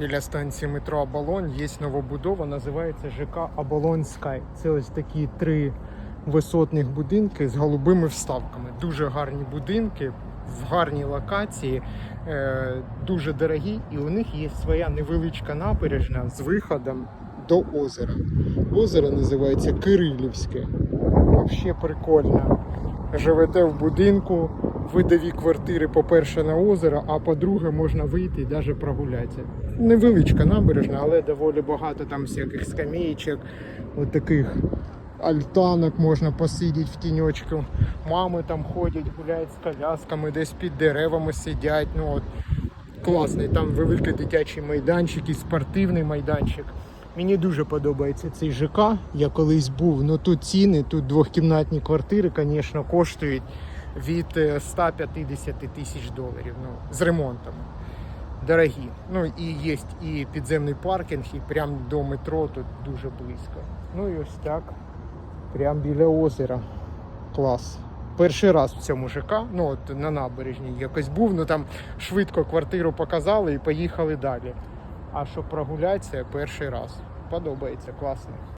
біля станції метро Оболонь є новобудова, називається ЖК Скай. Це ось такі три висотних будинки з голубими вставками. Дуже гарні будинки в гарній локації, е, дуже дорогі, і у них є своя невеличка набережна з виходом до озера. Озеро називається Кирилівське. Взагалі прикольно. Живете в будинку, видові квартири, по-перше, на озеро, а по-друге, можна вийти і навіть прогулятися. Невеличка набережна, але доволі багато там всяких скамеєчок, от таких альтанок можна посидіти в тіньочку. Мами там ходять, гуляють з колясками, десь під деревами сидять. Ну, от, класний, там великий дитячий майданчик і спортивний майданчик. Мені дуже подобається цей ЖК. Я колись був. Ну тут ціни, тут двохкімнатні квартири, звісно, коштують від е, 150 тисяч доларів ну, з ремонтом. Дорогі. Ну і є і підземний паркінг, і прямо до метро тут дуже близько. Ну і ось так. Прямо біля озера. Клас. Перший раз в цьому ЖК, ну от на набережній якось був, ну там швидко квартиру показали і поїхали далі. А щоб прогулятися, перший раз. Подобається, класно.